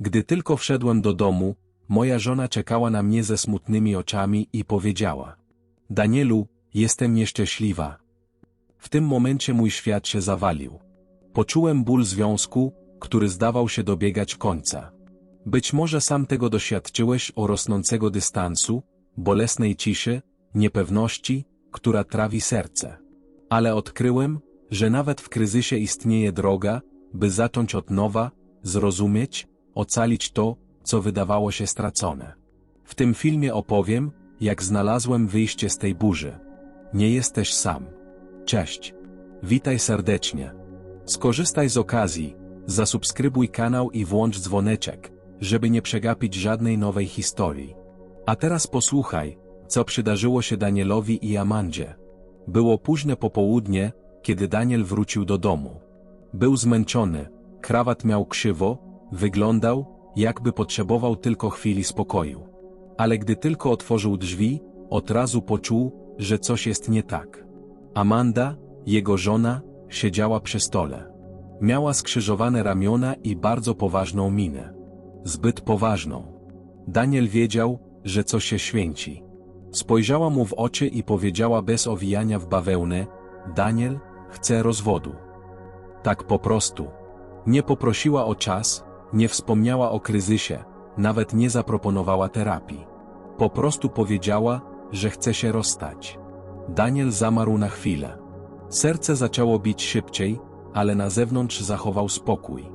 Gdy tylko wszedłem do domu, moja żona czekała na mnie ze smutnymi oczami i powiedziała: Danielu, jestem nieszczęśliwa. W tym momencie mój świat się zawalił. Poczułem ból związku, który zdawał się dobiegać końca. Być może sam tego doświadczyłeś o rosnącego dystansu, bolesnej ciszy, niepewności, która trawi serce. Ale odkryłem, że nawet w kryzysie istnieje droga, by zacząć od nowa, zrozumieć, ocalić to, co wydawało się stracone. W tym filmie opowiem, jak znalazłem wyjście z tej burzy. Nie jesteś sam. Cześć. Witaj serdecznie. Skorzystaj z okazji, zasubskrybuj kanał i włącz dzwoneczek, żeby nie przegapić żadnej nowej historii. A teraz posłuchaj, co przydarzyło się Danielowi i Amandzie. Było późne popołudnie, kiedy Daniel wrócił do domu. Był zmęczony, krawat miał krzywo, wyglądał, jakby potrzebował tylko chwili spokoju. Ale gdy tylko otworzył drzwi, od razu poczuł, że coś jest nie tak. Amanda, jego żona, siedziała przy stole. Miała skrzyżowane ramiona i bardzo poważną minę. Zbyt poważną. Daniel wiedział, że coś się święci. Spojrzała mu w oczy i powiedziała bez owijania w bawełnę, Daniel, chcę rozwodu. Tak po prostu. Nie poprosiła o czas, nie wspomniała o kryzysie, nawet nie zaproponowała terapii. Po prostu powiedziała, że chce się rozstać. Daniel zamarł na chwilę. Serce zaczęło bić szybciej, ale na zewnątrz zachował spokój.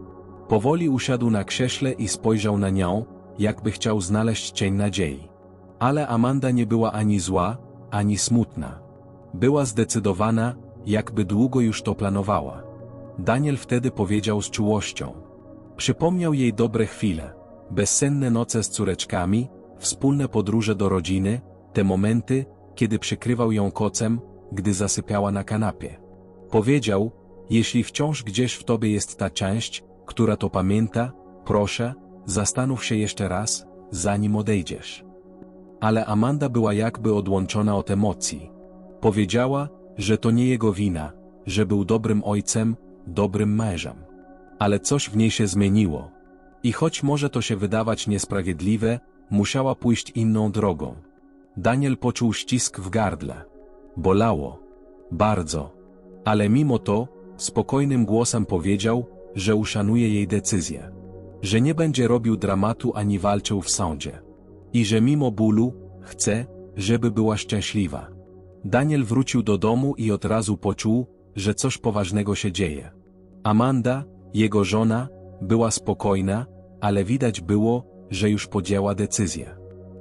Powoli usiadł na krześle i spojrzał na nią, jakby chciał znaleźć cień nadziei. Ale Amanda nie była ani zła, ani smutna. Była zdecydowana, jakby długo już to planowała. Daniel wtedy powiedział z czułością. Przypomniał jej dobre chwile, bezsenne noce z córeczkami, wspólne podróże do rodziny, te momenty, kiedy przykrywał ją kocem, gdy zasypiała na kanapie. Powiedział, jeśli wciąż gdzieś w tobie jest ta część, która to pamięta, proszę, zastanów się jeszcze raz, zanim odejdziesz. Ale Amanda była jakby odłączona od emocji. Powiedziała, że to nie jego wina, że był dobrym ojcem, dobrym mężem. Ale coś w niej się zmieniło. I choć może to się wydawać niesprawiedliwe, musiała pójść inną drogą. Daniel poczuł ścisk w gardle. Bolało. Bardzo. Ale mimo to, spokojnym głosem powiedział, że uszanuje jej decyzję. Że nie będzie robił dramatu ani walczył w sądzie. I że mimo bólu, chce, żeby była szczęśliwa. Daniel wrócił do domu i od razu poczuł, że coś poważnego się dzieje. Amanda, jego żona, była spokojna, ale widać było, że już podjęła decyzję.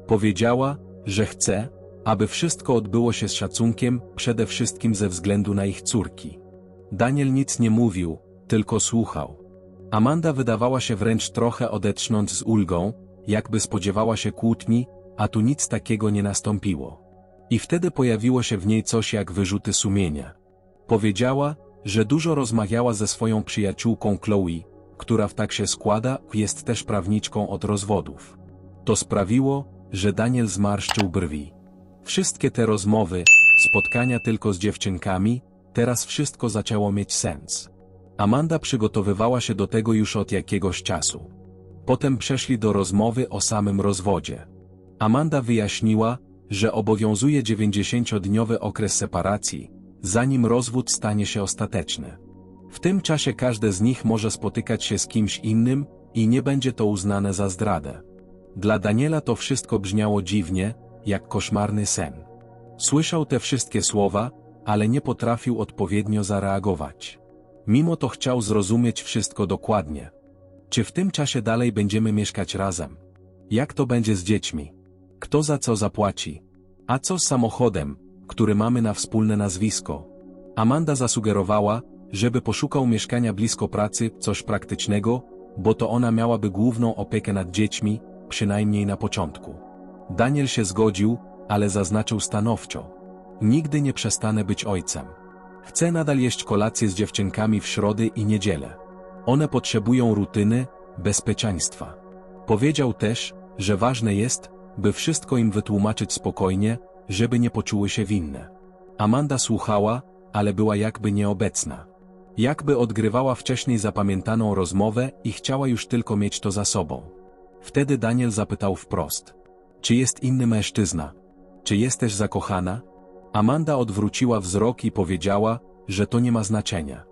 Powiedziała, że chce, aby wszystko odbyło się z szacunkiem, przede wszystkim ze względu na ich córki. Daniel nic nie mówił, tylko słuchał. Amanda wydawała się wręcz trochę odetchnąć z ulgą, jakby spodziewała się kłótni, a tu nic takiego nie nastąpiło. I wtedy pojawiło się w niej coś jak wyrzuty sumienia. Powiedziała, że dużo rozmawiała ze swoją przyjaciółką Chloe, która w tak się składa, jest też prawniczką od rozwodów. To sprawiło, że Daniel zmarszczył brwi. Wszystkie te rozmowy, spotkania tylko z dziewczynkami, teraz wszystko zaczęło mieć sens. Amanda przygotowywała się do tego już od jakiegoś czasu. Potem przeszli do rozmowy o samym rozwodzie. Amanda wyjaśniła, że obowiązuje 90-dniowy okres separacji, zanim rozwód stanie się ostateczny. W tym czasie każde z nich może spotykać się z kimś innym i nie będzie to uznane za zdradę. Dla Daniela to wszystko brzmiało dziwnie, jak koszmarny sen. Słyszał te wszystkie słowa, ale nie potrafił odpowiednio zareagować. Mimo to chciał zrozumieć wszystko dokładnie. Czy w tym czasie dalej będziemy mieszkać razem? Jak to będzie z dziećmi? Kto za co zapłaci? A co z samochodem, który mamy na wspólne nazwisko? Amanda zasugerowała, żeby poszukał mieszkania blisko pracy, coś praktycznego, bo to ona miałaby główną opiekę nad dziećmi, przynajmniej na początku. Daniel się zgodził, ale zaznaczył stanowczo. Nigdy nie przestanę być ojcem. Chcę nadal jeść kolację z dziewczynkami w środy i niedzielę. One potrzebują rutyny, bezpieczeństwa. Powiedział też, że ważne jest, by wszystko im wytłumaczyć spokojnie, żeby nie poczuły się winne. Amanda słuchała, ale była jakby nieobecna. Jakby odgrywała wcześniej zapamiętaną rozmowę i chciała już tylko mieć to za sobą. Wtedy Daniel zapytał wprost. Czy jest inny mężczyzna? Czy jesteś zakochana? Amanda odwróciła wzrok i powiedziała, że to nie ma znaczenia.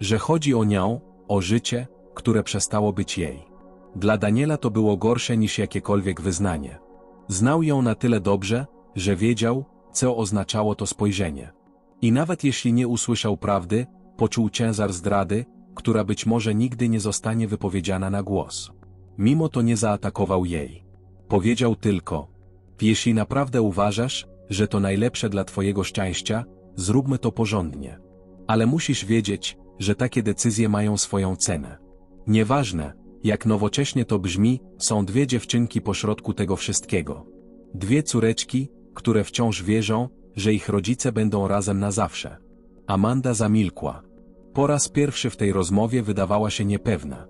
Że chodzi o nią, o życie, które przestało być jej. Dla Daniela to było gorsze niż jakiekolwiek wyznanie. Znał ją na tyle dobrze, że wiedział, co oznaczało to spojrzenie. I nawet jeśli nie usłyszał prawdy, poczuł ciężar zdrady, która być może nigdy nie zostanie wypowiedziana na głos. Mimo to nie zaatakował jej. Powiedział tylko: Jeśli naprawdę uważasz, że to najlepsze dla Twojego szczęścia, zróbmy to porządnie. Ale musisz wiedzieć, że takie decyzje mają swoją cenę. Nieważne, jak nowocześnie to brzmi, są dwie dziewczynki pośrodku tego wszystkiego. Dwie córeczki, które wciąż wierzą, że ich rodzice będą razem na zawsze. Amanda zamilkła. Po raz pierwszy w tej rozmowie wydawała się niepewna.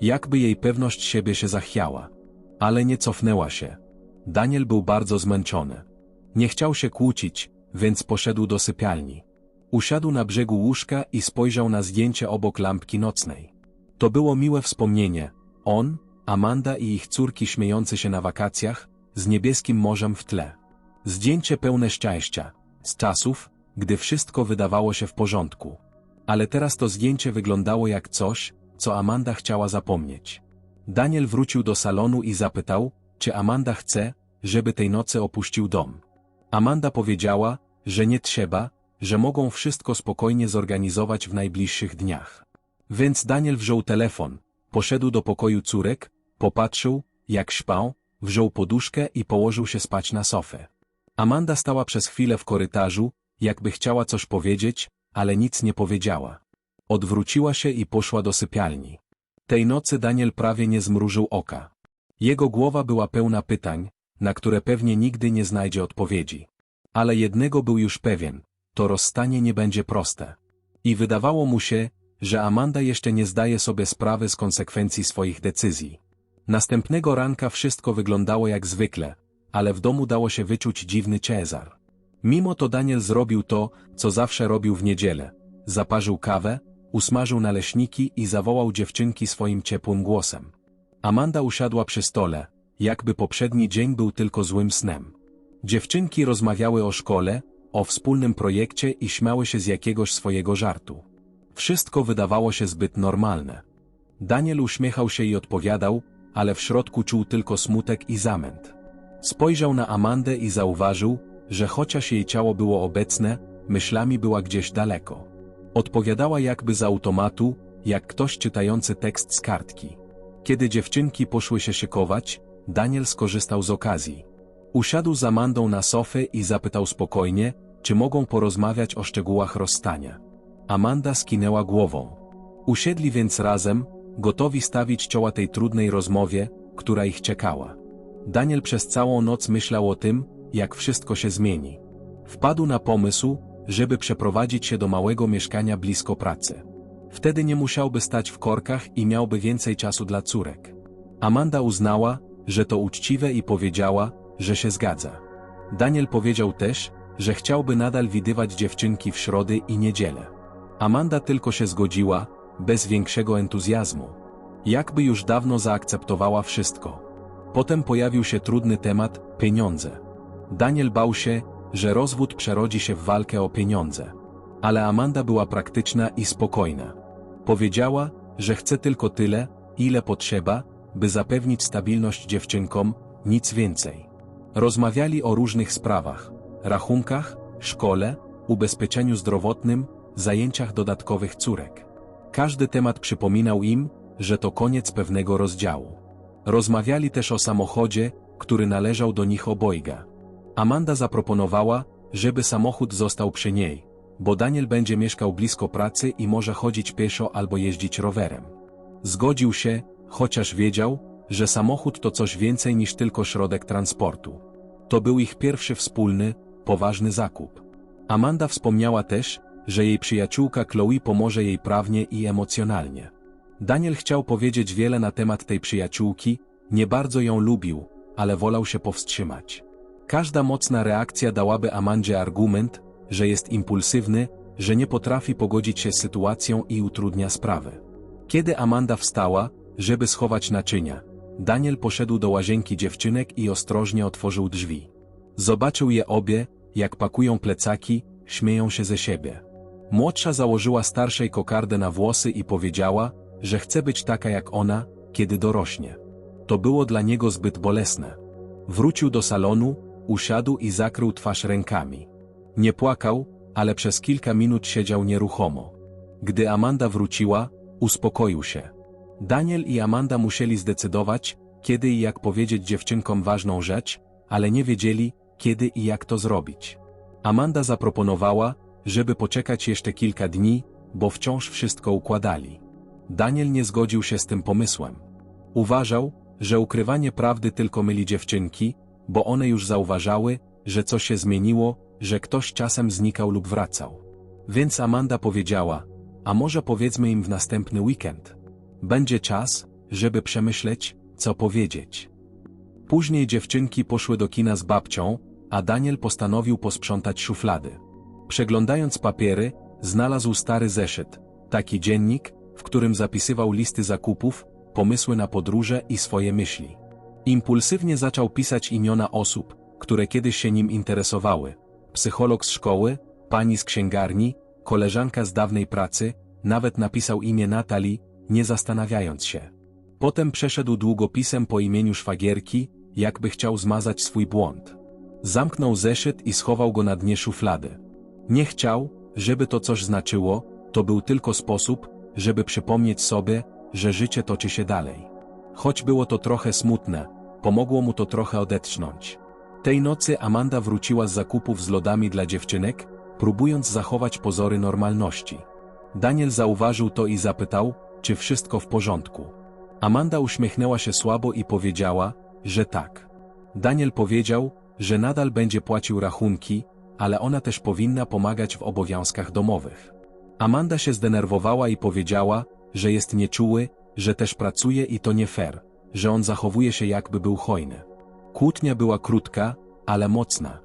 Jakby jej pewność siebie się zachwiała. Ale nie cofnęła się. Daniel był bardzo zmęczony. Nie chciał się kłócić, więc poszedł do sypialni. Usiadł na brzegu łóżka i spojrzał na zdjęcie obok lampki nocnej. To było miłe wspomnienie. On, Amanda i ich córki śmiejące się na wakacjach, z niebieskim morzem w tle. Zdjęcie pełne szczęścia, z czasów, gdy wszystko wydawało się w porządku. Ale teraz to zdjęcie wyglądało jak coś, co Amanda chciała zapomnieć. Daniel wrócił do salonu i zapytał, czy Amanda chce, żeby tej nocy opuścił dom. Amanda powiedziała, że nie trzeba, że mogą wszystko spokojnie zorganizować w najbliższych dniach. Więc Daniel wziął telefon, poszedł do pokoju córek, popatrzył, jak śpał, wziął poduszkę i położył się spać na sofę. Amanda stała przez chwilę w korytarzu, jakby chciała coś powiedzieć, ale nic nie powiedziała. Odwróciła się i poszła do sypialni. Tej nocy Daniel prawie nie zmrużył oka. Jego głowa była pełna pytań, na które pewnie nigdy nie znajdzie odpowiedzi. Ale jednego był już pewien, to rozstanie nie będzie proste. I wydawało mu się, że Amanda jeszcze nie zdaje sobie sprawy z konsekwencji swoich decyzji. Następnego ranka wszystko wyglądało jak zwykle, ale w domu dało się wyczuć dziwny Cezar. Mimo to Daniel zrobił to, co zawsze robił w niedzielę. Zaparzył kawę, usmażył naleśniki i zawołał dziewczynki swoim ciepłym głosem. Amanda usiadła przy stole, jakby poprzedni dzień był tylko złym snem. Dziewczynki rozmawiały o szkole, o wspólnym projekcie i śmiały się z jakiegoś swojego żartu. Wszystko wydawało się zbyt normalne. Daniel uśmiechał się i odpowiadał, ale w środku czuł tylko smutek i zamęt. Spojrzał na Amandę i zauważył, że chociaż jej ciało było obecne, myślami była gdzieś daleko. Odpowiadała jakby z automatu, jak ktoś czytający tekst z kartki. Kiedy dziewczynki poszły się szykować, Daniel skorzystał z okazji. Usiadł z Amandą na sofę i zapytał spokojnie, czy mogą porozmawiać o szczegółach rozstania. Amanda skinęła głową. Usiedli więc razem, gotowi stawić czoła tej trudnej rozmowie, która ich czekała. Daniel przez całą noc myślał o tym, jak wszystko się zmieni. Wpadł na pomysł, żeby przeprowadzić się do małego mieszkania blisko pracy. Wtedy nie musiałby stać w korkach i miałby więcej czasu dla córek. Amanda uznała, że to uczciwe i powiedziała, że się zgadza. Daniel powiedział też, że chciałby nadal widywać dziewczynki w środy i niedzielę. Amanda tylko się zgodziła, bez większego entuzjazmu. Jakby już dawno zaakceptowała wszystko. Potem pojawił się trudny temat pieniądze. Daniel bał się, że rozwód przerodzi się w walkę o pieniądze. Ale Amanda była praktyczna i spokojna. Powiedziała, że chce tylko tyle, ile potrzeba, by zapewnić stabilność dziewczynkom, nic więcej. Rozmawiali o różnych sprawach, rachunkach, szkole, ubezpieczeniu zdrowotnym, zajęciach dodatkowych córek. Każdy temat przypominał im, że to koniec pewnego rozdziału. Rozmawiali też o samochodzie, który należał do nich obojga. Amanda zaproponowała, żeby samochód został przy niej, bo Daniel będzie mieszkał blisko pracy i może chodzić pieszo albo jeździć rowerem. Zgodził się, chociaż wiedział, że samochód to coś więcej niż tylko środek transportu. To był ich pierwszy wspólny, poważny zakup. Amanda wspomniała też, że jej przyjaciółka Chloe pomoże jej prawnie i emocjonalnie. Daniel chciał powiedzieć wiele na temat tej przyjaciółki, nie bardzo ją lubił, ale wolał się powstrzymać. Każda mocna reakcja dałaby Amandzie argument, że jest impulsywny, że nie potrafi pogodzić się z sytuacją i utrudnia sprawę. Kiedy Amanda wstała, żeby schować naczynia, Daniel poszedł do łazienki dziewczynek i ostrożnie otworzył drzwi. Zobaczył je obie, jak pakują plecaki, śmieją się ze siebie. Młodsza założyła starszej kokardę na włosy i powiedziała, że chce być taka jak ona, kiedy dorośnie. To było dla niego zbyt bolesne. Wrócił do salonu, usiadł i zakrył twarz rękami. Nie płakał, ale przez kilka minut siedział nieruchomo. Gdy Amanda wróciła, uspokoił się. Daniel i Amanda musieli zdecydować, kiedy i jak powiedzieć dziewczynkom ważną rzecz, ale nie wiedzieli, kiedy i jak to zrobić. Amanda zaproponowała, żeby poczekać jeszcze kilka dni, bo wciąż wszystko układali. Daniel nie zgodził się z tym pomysłem. Uważał, że ukrywanie prawdy tylko myli dziewczynki, bo one już zauważały, że coś się zmieniło, że ktoś czasem znikał lub wracał. Więc Amanda powiedziała, a może powiedzmy im w następny weekend. Będzie czas, żeby przemyśleć, co powiedzieć. Później dziewczynki poszły do kina z babcią, a Daniel postanowił posprzątać szuflady. Przeglądając papiery, znalazł stary zeszyt, taki dziennik, w którym zapisywał listy zakupów, pomysły na podróże i swoje myśli. Impulsywnie zaczął pisać imiona osób, które kiedyś się nim interesowały. Psycholog z szkoły, pani z księgarni, koleżanka z dawnej pracy, nawet napisał imię Natalii, nie zastanawiając się. Potem przeszedł długopisem po imieniu szwagierki, jakby chciał zmazać swój błąd. Zamknął zeszyt i schował go na dnie szuflady. Nie chciał, żeby to coś znaczyło, to był tylko sposób, żeby przypomnieć sobie, że życie toczy się dalej. Choć było to trochę smutne, pomogło mu to trochę odetchnąć. Tej nocy Amanda wróciła z zakupów z lodami dla dziewczynek, próbując zachować pozory normalności. Daniel zauważył to i zapytał, czy wszystko w porządku. Amanda uśmiechnęła się słabo i powiedziała, że tak. Daniel powiedział, że nadal będzie płacił rachunki, ale ona też powinna pomagać w obowiązkach domowych. Amanda się zdenerwowała i powiedziała, że jest nieczuły, że też pracuje i to nie fair, że on zachowuje się jakby był hojny. Kłótnia była krótka, ale mocna.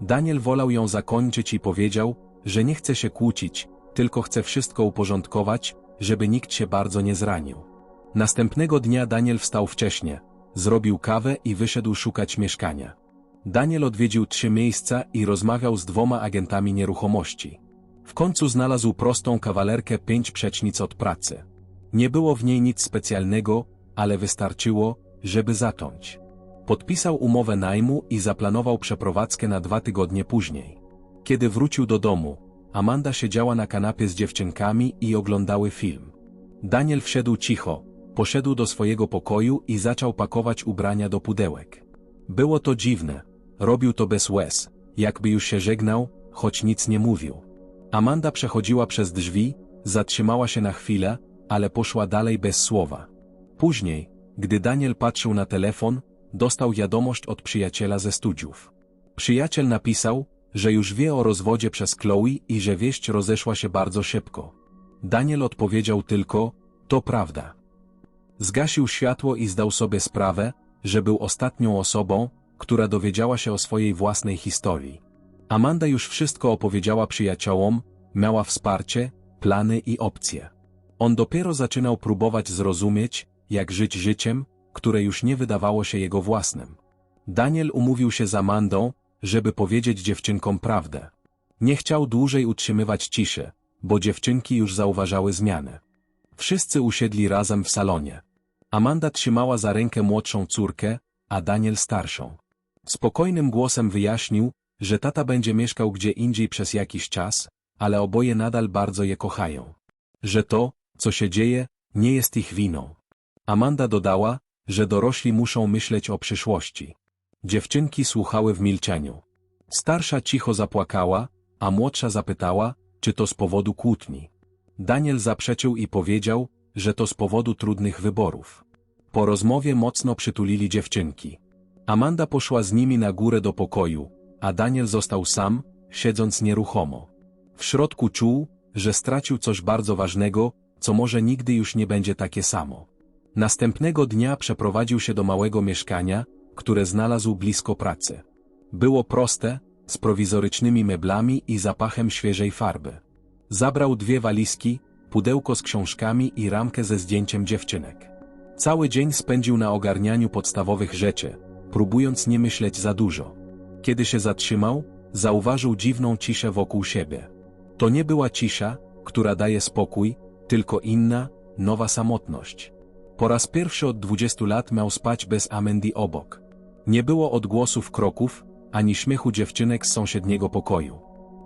Daniel wolał ją zakończyć i powiedział, że nie chce się kłócić, tylko chce wszystko uporządkować, żeby nikt się bardzo nie zranił. Następnego dnia Daniel wstał wcześnie, zrobił kawę i wyszedł szukać mieszkania. Daniel odwiedził trzy miejsca i rozmawiał z dwoma agentami nieruchomości. W końcu znalazł prostą kawalerkę pięć przecznic od pracy. Nie było w niej nic specjalnego, ale wystarczyło, żeby zacząć. Podpisał umowę najmu i zaplanował przeprowadzkę na dwa tygodnie później. Kiedy wrócił do domu, Amanda siedziała na kanapie z dziewczynkami i oglądały film. Daniel wszedł cicho, poszedł do swojego pokoju i zaczął pakować ubrania do pudełek. Było to dziwne, robił to bez łez, jakby już się żegnał, choć nic nie mówił. Amanda przechodziła przez drzwi, zatrzymała się na chwilę, ale poszła dalej bez słowa. Później, gdy Daniel patrzył na telefon, dostał wiadomość od przyjaciela ze studiów. Przyjaciel napisał, że już wie o rozwodzie przez Chloe i że wieść rozeszła się bardzo szybko. Daniel odpowiedział tylko, to prawda. Zgasił światło i zdał sobie sprawę, że był ostatnią osobą, która dowiedziała się o swojej własnej historii. Amanda już wszystko opowiedziała przyjaciołom, miała wsparcie, plany i opcje. On dopiero zaczynał próbować zrozumieć, jak żyć życiem, które już nie wydawało się jego własnym. Daniel umówił się z Amandą, żeby powiedzieć dziewczynkom prawdę. Nie chciał dłużej utrzymywać ciszy, bo dziewczynki już zauważały zmianę. Wszyscy usiedli razem w salonie. Amanda trzymała za rękę młodszą córkę, a Daniel starszą. Spokojnym głosem wyjaśnił, że tata będzie mieszkał gdzie indziej przez jakiś czas, ale oboje nadal bardzo je kochają. Że to, co się dzieje, nie jest ich winą. Amanda dodała, że dorośli muszą myśleć o przyszłości. Dziewczynki słuchały w milczeniu. Starsza cicho zapłakała, a młodsza zapytała, czy to z powodu kłótni. Daniel zaprzeczył i powiedział, że to z powodu trudnych wyborów. Po rozmowie mocno przytulili dziewczynki. Amanda poszła z nimi na górę do pokoju, a Daniel został sam, siedząc nieruchomo. W środku czuł, że stracił coś bardzo ważnego, co może nigdy już nie będzie takie samo. Następnego dnia przeprowadził się do małego mieszkania, które znalazł blisko pracy. Było proste, z prowizorycznymi meblami i zapachem świeżej farby. Zabrał dwie walizki, pudełko z książkami i ramkę ze zdjęciem dziewczynek. Cały dzień spędził na ogarnianiu podstawowych rzeczy, próbując nie myśleć za dużo. Kiedy się zatrzymał, zauważył dziwną ciszę wokół siebie. To nie była cisza, która daje spokój, tylko inna, nowa samotność. Po raz pierwszy od 20 lat miał spać bez Amendi obok. Nie było odgłosów kroków, ani śmiechu dziewczynek z sąsiedniego pokoju.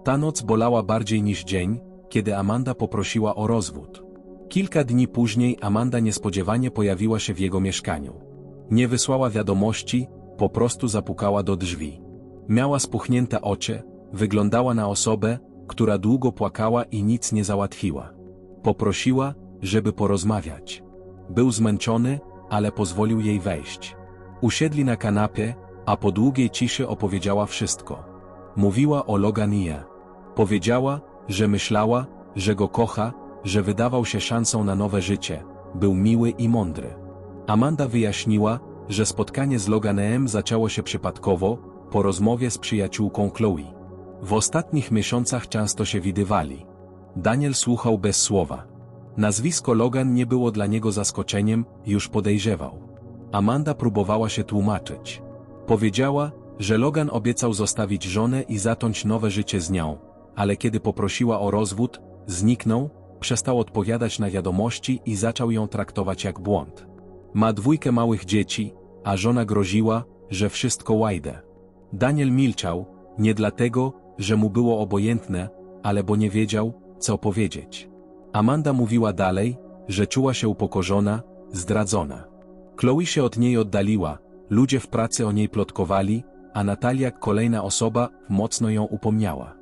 Ta noc bolała bardziej niż dzień, kiedy Amanda poprosiła o rozwód. Kilka dni później Amanda niespodziewanie pojawiła się w jego mieszkaniu. Nie wysłała wiadomości, po prostu zapukała do drzwi. Miała spuchnięte oczy, wyglądała na osobę, która długo płakała i nic nie załatwiła. Poprosiła, żeby porozmawiać. Był zmęczony, ale pozwolił jej wejść. Usiedli na kanapie, a po długiej ciszy opowiedziała wszystko. Mówiła o Loganie. Powiedziała, że myślała, że go kocha, że wydawał się szansą na nowe życie, był miły i mądry. Amanda wyjaśniła, że spotkanie z Loganem zaczęło się przypadkowo, po rozmowie z przyjaciółką Chloe. W ostatnich miesiącach często się widywali. Daniel słuchał bez słowa. Nazwisko Logan nie było dla niego zaskoczeniem, już podejrzewał. Amanda próbowała się tłumaczyć. Powiedziała, że Logan obiecał zostawić żonę i zacząć nowe życie z nią, ale kiedy poprosiła o rozwód, zniknął, przestał odpowiadać na wiadomości i zaczął ją traktować jak błąd. Ma dwójkę małych dzieci, a żona groziła, że wszystko łajdę. Daniel milczał, nie dlatego, że mu było obojętne, ale bo nie wiedział, co powiedzieć. Amanda mówiła dalej, że czuła się upokorzona, zdradzona. Chloe się od niej oddaliła, ludzie w pracy o niej plotkowali, a Natalia, kolejna osoba, mocno ją upomniała.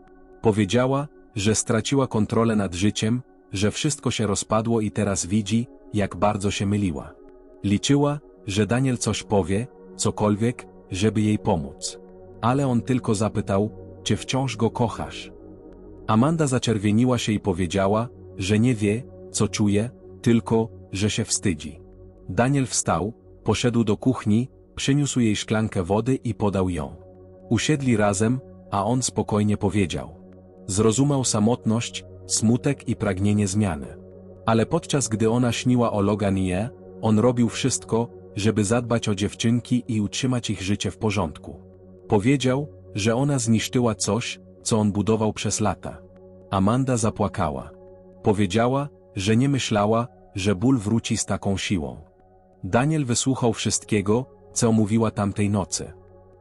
Powiedziała, że straciła kontrolę nad życiem, że wszystko się rozpadło i teraz widzi, jak bardzo się myliła. Liczyła, że Daniel coś powie, cokolwiek, żeby jej pomóc. Ale on tylko zapytał, czy wciąż go kochasz. Amanda zaczerwieniła się i powiedziała, że nie wie, co czuje, tylko, że się wstydzi. Daniel wstał, poszedł do kuchni, przyniósł jej szklankę wody i podał ją. Usiedli razem, a on spokojnie powiedział. Zrozumiał samotność, smutek i pragnienie zmiany. Ale podczas gdy ona śniła o Loganie, on robił wszystko, żeby zadbać o dziewczynki i utrzymać ich życie w porządku. Powiedział, że ona zniszczyła coś, co on budował przez lata. Amanda zapłakała. Powiedziała, że nie myślała, że ból wróci z taką siłą. Daniel wysłuchał wszystkiego, co mówiła tamtej nocy.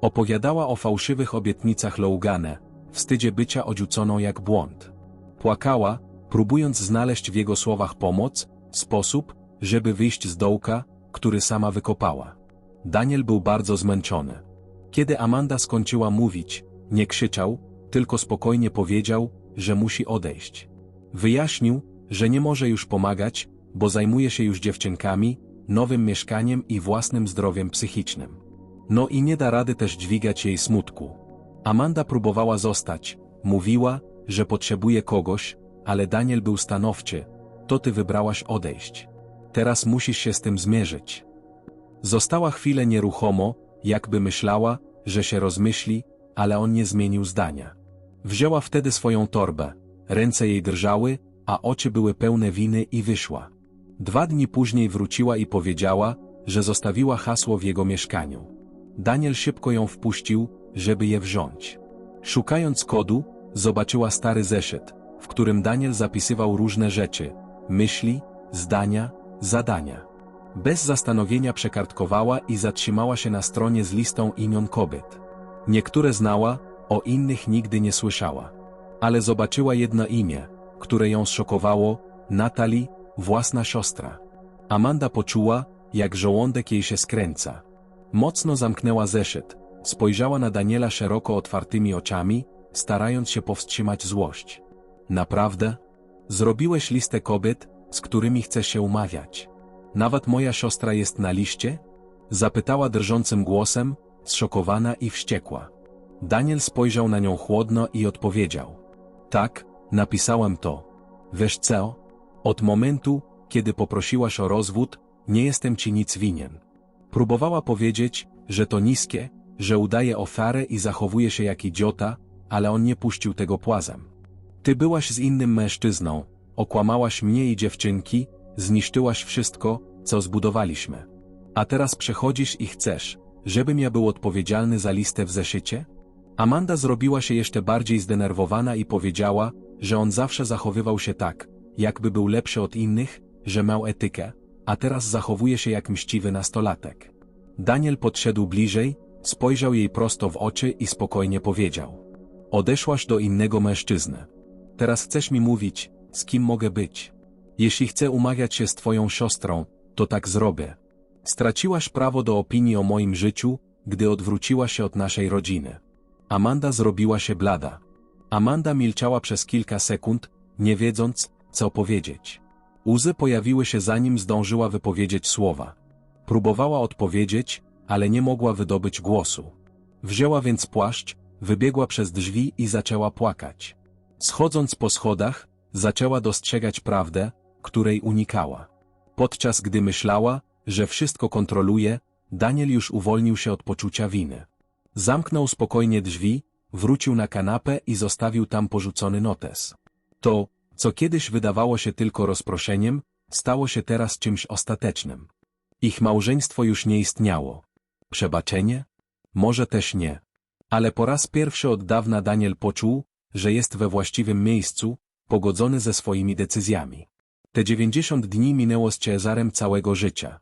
Opowiadała o fałszywych obietnicach Logane, wstydzie bycia odrzuconą jak błąd. Płakała, próbując znaleźć w jego słowach pomoc, sposób, żeby wyjść z dołka, który sama wykopała. Daniel był bardzo zmęczony. Kiedy Amanda skończyła mówić, nie krzyczał, tylko spokojnie powiedział, że musi odejść. Wyjaśnił, że nie może już pomagać, bo zajmuje się już dziewczynkami, nowym mieszkaniem i własnym zdrowiem psychicznym. No i nie da rady też dźwigać jej smutku. Amanda próbowała zostać, mówiła, że potrzebuje kogoś, ale Daniel był stanowczy, to ty wybrałaś odejść. Teraz musisz się z tym zmierzyć. Została chwilę nieruchomo, jakby myślała, że się rozmyśli, ale on nie zmienił zdania. Wzięła wtedy swoją torbę, ręce jej drżały, a oczy były pełne winy i wyszła. Dwa dni później wróciła i powiedziała, że zostawiła hasło w jego mieszkaniu. Daniel szybko ją wpuścił, żeby je wziąć. Szukając kodu, zobaczyła stary zeszyt, w którym Daniel zapisywał różne rzeczy, myśli, zdania, zadania. Bez zastanowienia przekartkowała i zatrzymała się na stronie z listą imion kobiet. Niektóre znała, o innych nigdy nie słyszała. Ale zobaczyła jedno imię, które ją zszokowało, Natalie, własna siostra. Amanda poczuła, jak żołądek jej się skręca. Mocno zamknęła zeszyt, spojrzała na Daniela szeroko otwartymi oczami, starając się powstrzymać złość. Naprawdę? Zrobiłeś listę kobiet, z którymi chcesz się umawiać. Nawet moja siostra jest na liście? Zapytała drżącym głosem, zszokowana i wściekła. Daniel spojrzał na nią chłodno i odpowiedział. Tak, napisałem to. Wiesz co? Od momentu, kiedy poprosiłaś o rozwód, nie jestem ci nic winien. Próbowała powiedzieć, że to niskie, że udaje ofiarę i zachowuje się jak idiota, ale on nie puścił tego płazem. Ty byłaś z innym mężczyzną, okłamałaś mnie i dziewczynki, zniszczyłaś wszystko, co zbudowaliśmy. A teraz przechodzisz i chcesz, żebym ja był odpowiedzialny za listę w zeszycie? Amanda zrobiła się jeszcze bardziej zdenerwowana i powiedziała, że on zawsze zachowywał się tak, jakby był lepszy od innych, że miał etykę, a teraz zachowuje się jak mściwy nastolatek. Daniel podszedł bliżej, spojrzał jej prosto w oczy i spokojnie powiedział. Odeszłaś do innego mężczyzny. Teraz chcesz mi mówić, z kim mogę być. Jeśli chcę umawiać się z twoją siostrą, to tak zrobię. Straciłaś prawo do opinii o moim życiu, gdy odwróciła się od naszej rodziny. Amanda zrobiła się blada. Amanda milczała przez kilka sekund, nie wiedząc, co powiedzieć. Łzy pojawiły się zanim zdążyła wypowiedzieć słowa. Próbowała odpowiedzieć, ale nie mogła wydobyć głosu. Wzięła więc płaszcz, wybiegła przez drzwi i zaczęła płakać. Schodząc po schodach, zaczęła dostrzegać prawdę, której unikała. Podczas gdy myślała, że wszystko kontroluje, Daniel już uwolnił się od poczucia winy. Zamknął spokojnie drzwi, wrócił na kanapę i zostawił tam porzucony notes. To, co kiedyś wydawało się tylko rozproszeniem, stało się teraz czymś ostatecznym. Ich małżeństwo już nie istniało. Przebaczenie? Może też nie. Ale po raz pierwszy od dawna Daniel poczuł, że jest we właściwym miejscu, pogodzony ze swoimi decyzjami. Te dziewięćdziesiąt dni minęło z Cezarem całego życia.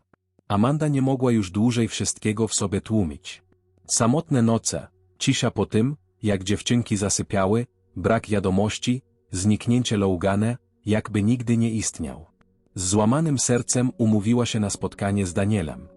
Amanda nie mogła już dłużej wszystkiego w sobie tłumić. Samotne noce, cisza po tym, jak dziewczynki zasypiały, brak wiadomości, zniknięcie Lougane, jakby nigdy nie istniał. Z złamanym sercem umówiła się na spotkanie z Danielem.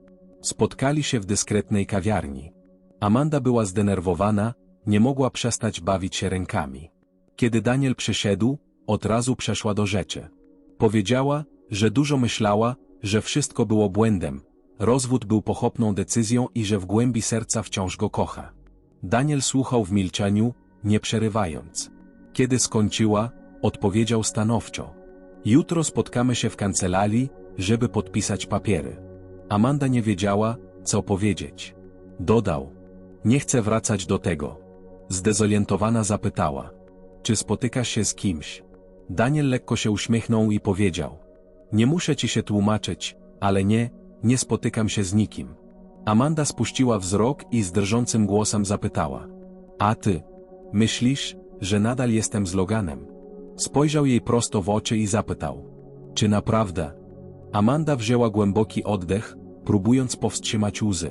Spotkali się w dyskretnej kawiarni. Amanda była zdenerwowana, nie mogła przestać bawić się rękami. Kiedy Daniel przyszedł, od razu przeszła do rzeczy. Powiedziała, że dużo myślała, że wszystko było błędem, rozwód był pochopną decyzją i że w głębi serca wciąż go kocha. Daniel słuchał w milczeniu, nie przerywając. Kiedy skończyła, odpowiedział stanowczo. Jutro spotkamy się w kancelarii, żeby podpisać papiery. Amanda nie wiedziała, co powiedzieć. Dodał. Nie chcę wracać do tego. Zdezorientowana zapytała. Czy spotykasz się z kimś? Daniel lekko się uśmiechnął i powiedział. Nie muszę ci się tłumaczyć, ale nie, nie spotykam się z nikim. Amanda spuściła wzrok i z drżącym głosem zapytała. A ty? Myślisz, że nadal jestem z Loganem? Spojrzał jej prosto w oczy i zapytał. Czy naprawdę? Amanda wzięła głęboki oddech, próbując powstrzymać łzy.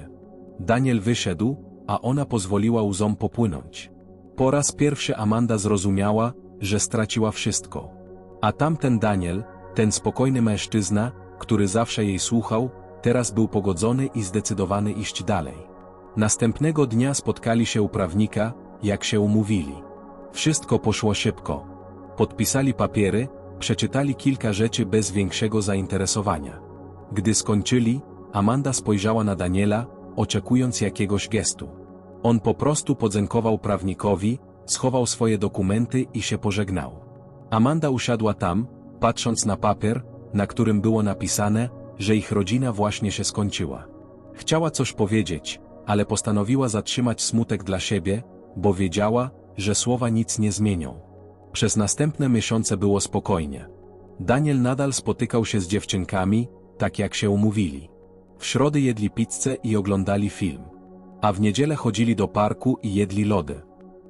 Daniel wyszedł, a ona pozwoliła łzom popłynąć. Po raz pierwszy Amanda zrozumiała, że straciła wszystko. A tamten Daniel, ten spokojny mężczyzna, który zawsze jej słuchał, teraz był pogodzony i zdecydowany iść dalej. Następnego dnia spotkali się u prawnika, jak się umówili. Wszystko poszło szybko. Podpisali papiery, przeczytali kilka rzeczy bez większego zainteresowania. Gdy skończyli, Amanda spojrzała na Daniela, oczekując jakiegoś gestu. On po prostu podziękował prawnikowi, schował swoje dokumenty i się pożegnał. Amanda usiadła tam, patrząc na papier, na którym było napisane, że ich rodzina właśnie się skończyła. Chciała coś powiedzieć, ale postanowiła zatrzymać smutek dla siebie, bo wiedziała, że słowa nic nie zmienią. Przez następne miesiące było spokojnie. Daniel nadal spotykał się z dziewczynkami, tak jak się umówili. W środy jedli pizzę i oglądali film. A w niedzielę chodzili do parku i jedli lody.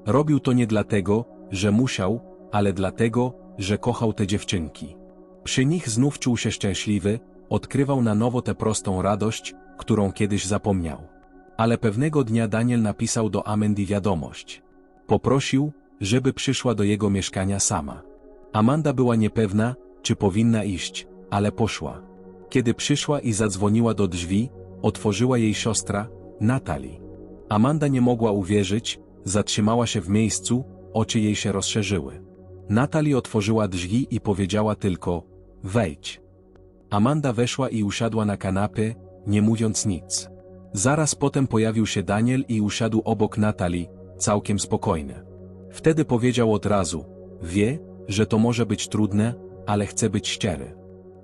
Robił to nie dlatego, że musiał, ale dlatego, że kochał te dziewczynki. Przy nich znów czuł się szczęśliwy, odkrywał na nowo tę prostą radość, którą kiedyś zapomniał. Ale pewnego dnia Daniel napisał do Amendy wiadomość. Poprosił, żeby przyszła do jego mieszkania sama. Amanda była niepewna, czy powinna iść, ale poszła. Kiedy przyszła i zadzwoniła do drzwi, otworzyła jej siostra, Natalie. Amanda nie mogła uwierzyć, zatrzymała się w miejscu, oczy jej się rozszerzyły. Natalie otworzyła drzwi i powiedziała tylko, wejdź. Amanda weszła i usiadła na kanapie, nie mówiąc nic. Zaraz potem pojawił się Daniel i usiadł obok Natalii, całkiem spokojny. Wtedy powiedział od razu, wie, że to może być trudne, ale chce być szczery.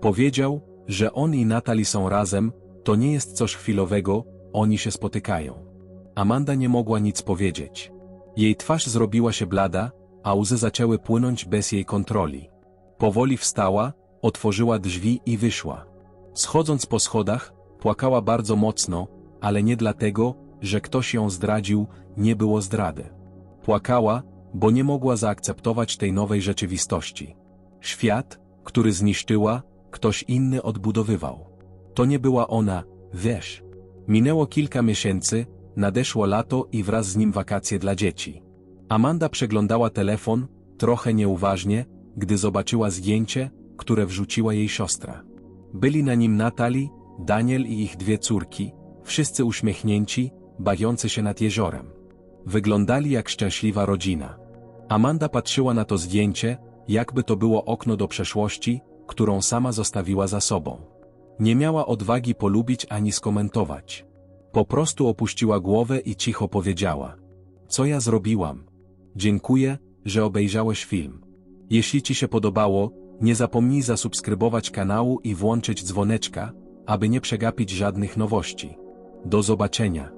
Powiedział, że on i Natalie są razem, to nie jest coś chwilowego, oni się spotykają. Amanda nie mogła nic powiedzieć. Jej twarz zrobiła się blada, a łzy zaczęły płynąć bez jej kontroli. Powoli wstała, otworzyła drzwi i wyszła. Schodząc po schodach, płakała bardzo mocno, ale nie dlatego, że ktoś ją zdradził, nie było zdrady. Płakała, bo nie mogła zaakceptować tej nowej rzeczywistości. Świat, który zniszczyła, ktoś inny odbudowywał. To nie była ona, wiesz. Minęło kilka miesięcy, nadeszło lato i wraz z nim wakacje dla dzieci. Amanda przeglądała telefon, trochę nieuważnie, gdy zobaczyła zdjęcie, które wrzuciła jej siostra. Byli na nim Natalie, Daniel i ich dwie córki, wszyscy uśmiechnięci, bawiący się nad jeziorem. Wyglądali jak szczęśliwa rodzina. Amanda patrzyła na to zdjęcie, jakby to było okno do przeszłości, którą sama zostawiła za sobą. Nie miała odwagi polubić ani skomentować. Po prostu opuściła głowę i cicho powiedziała. Co ja zrobiłam? Dziękuję, że obejrzałeś film. Jeśli Ci się podobało, nie zapomnij zasubskrybować kanału i włączyć dzwoneczka, aby nie przegapić żadnych nowości. Do zobaczenia.